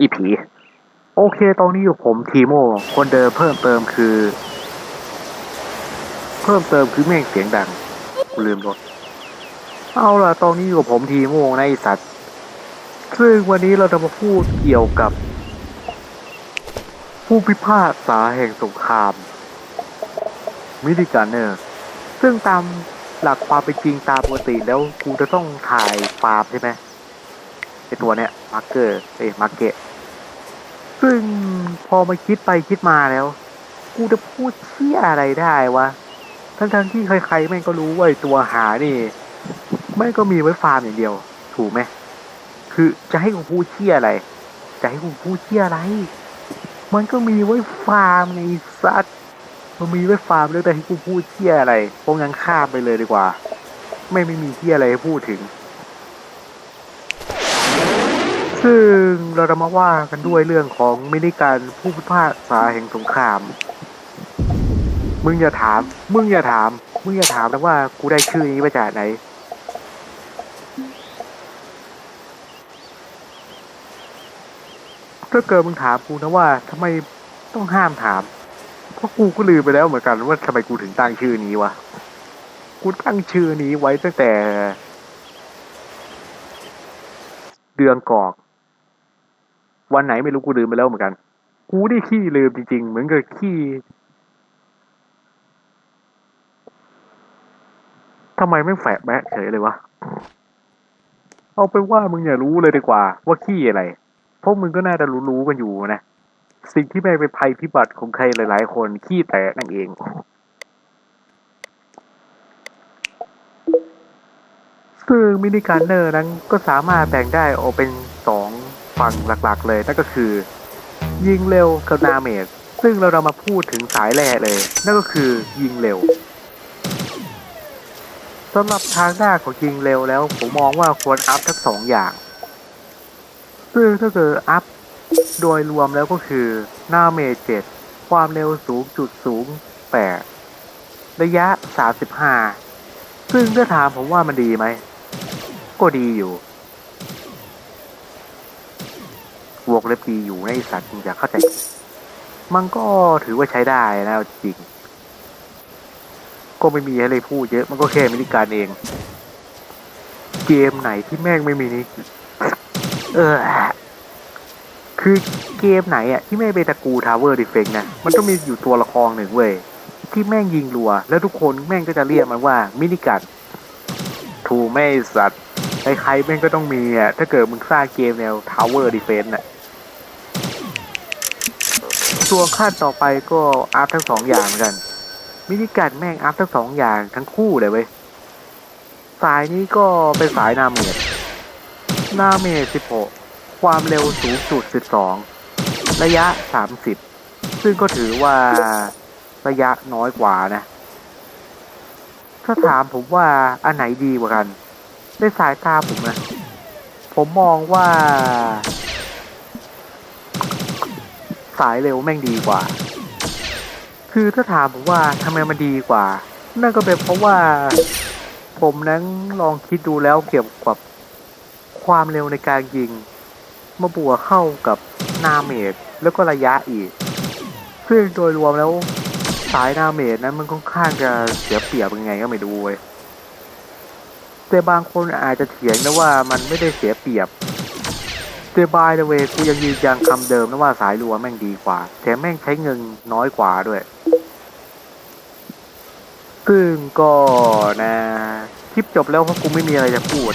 อีผี โอเคตอนนี้อยู่ผมทีโม คนเดิมเพิ่มเติมคือ เพิ่มเติมคือแม่งเสียงดังกูลืมรถเอาล่ะตอนนี้อยู่กับผมทีโมนะไอสัตว์ ซึ่งวันนี้เราจะมาพูดเกี่ยวกับ ผู้พิพากษาแห่งสงคราม มิดิการเนอร์ ซึ่งตามหลักความเป็นจริงตามปกติแล้วกูจะต้องถ่ายฟาร์มใช่ไหมไอตัวเนี้ยมาร์เกอร์เอ้มาร์เกต ซึ่งพอมาคิดไปคิดมาแล้ว กูจะพูดเชี่ยอะไรได้วะ ทั้งๆที่ใครๆแม่งก็รู้ว่าตัวหานี่แม่งก็มีไว้ฟาร์มอย่างเดียว ถูกไหมคือจะให้กูพูดเชี่ยอะไร จะให้กูพูดเชี่ยอะไร มันก็มีไว้ฟาร์มไงสัตว์มันมีไว้ฟาร์มแล้วแต่ให้กูพูดเที่ยอะไรพวกงั้นข้ามไปเลยดีกว่า ไม่ไม่มีเที่ยอะไรให้พูดถึงซึ่ง เราจะมาว่ากันด้วยเรื่องของมินิการผู้พิพากษาแห่งสงคราม มึงอย่าถาม มึงอย่าถาม มึงอย่าถามนะว่ากูได้ชื่อนี้มาจากไหน ถ้าเกิดมึงถามกูนะว่าทำไมต้องห้ามถาม เพราะกูก็ลืมไปแล้วเหมือนกันว่าทำไมกูถึงตั้งชื่อนี้วะ กูตั้งชื่อนี้ไว้ตั้งแต่เดือนกอก วันไหนไม่รู้กูลืมไปแล้วเหมือนกัน กูได้ขี้ลืมจริงๆ เหมือนกับขี้ทำไมไม่แฝงแมะเฉยเลยวะ เอาเป็นว่ามึงอย่ารู้เลยดีกว่า ว่าขี้อะไรพวกมึงก็น่าจะรู้ๆกันอยู่นะ สิ่งที่ไม่เป็นภัยพิบัติของใครหลาย ๆ คนขี้แตกนั่นเองซึ่งมินิการเนอร์นั้นก็สามารถแบ่งได้ออกเป็น สองฝั่งหลักๆเลยนั่นก็คือ ยิงเร็วกับนาเมจซึ่งเราเรามาพูดถึงสายแรกเลย นั่นก็คือยิงเร็วสำหรับทางหน้าของยิงเร็วแล้ว ผมมองว่าควรอัพทั้งสองอย่าง ซึ่งถ้าเกิดอัพโดยรวมแล้วก็คือหน้าเมจเจ็ดความเร็วสูงจุดสูงแปดระยะสามสิบห้าซึ่งถ้าถามผมว่ามันดีไหม ก็ดีอยู่ วกเล็บดีอยู่ในสัตว์มึงอยากเข้าใจ มันก็ถือว่าใช้ได้นะจริง ก็ไม่มีอะไรพูดเยอะ มันก็แค่มินิการเอง เกมไหนที่แม่งไม่มีนี้เออ คือเกมไหนอะ ที่ไม่เป็นตระกูทาวเวอร์ดิเฟกนะ มันต้องมีอยู่ตัวละครหนึ่งเว้ย ที่แม่งยิงรัว แล้วทุกคนแม่งก็จะเรียกมันว่ามินิกันถูไม่สัตว์ ใครๆแม่งก็ต้องมีอะ ถ้าเกิดมึงสร้างเกมแนวทาวเวอร์ดิเฟนต์อะส่วนขั้นต่อไปก็อัพทั้งสองอย่างเหมือนกัน มินิกันแม่งอัพทั้งสองอย่างทั้งคู่เลยเว้ย สายนี้ก็เป็นสายนาเมจนาเมจสิบหกความเร็วสูงสุด 12 ระยะ 30 ซึ่งก็ถือว่าระยะน้อยกว่านะ ถ้าถามผมว่าอันไหนดีกว่ากัน ในสายตาผมนะผมมองว่า สายเร็วแม่งดีกว่า คือถ้าถามผมว่าทำไมมันดีกว่า นั่นก็เป็นเพราะว่า ผมนั้นลองคิดดูแล้วเกี่ยวกับความเร็วในการยิง มาบวกเข้ากับนาเมจแล้วก็ระยะอีกซึ่งโดยรวมแล้วสายนาเมจนั้นมันค่อนข้างจะเสียเปรียบยังไงก็ไม่ดูเว้ย แต่บางคนอาจจะเถียงนะว่ามันไม่ได้เสียเปรียบแต่บายเดเวกูยังยืนยันคำเดิมนะว่าสายรัวแม่งดีกว่า แถมแม่งใช้เงินน้อยกว่าด้วยซึ่งก็นะ คลิปจบแล้วเพราะกูไม่มีอะไรจะพูด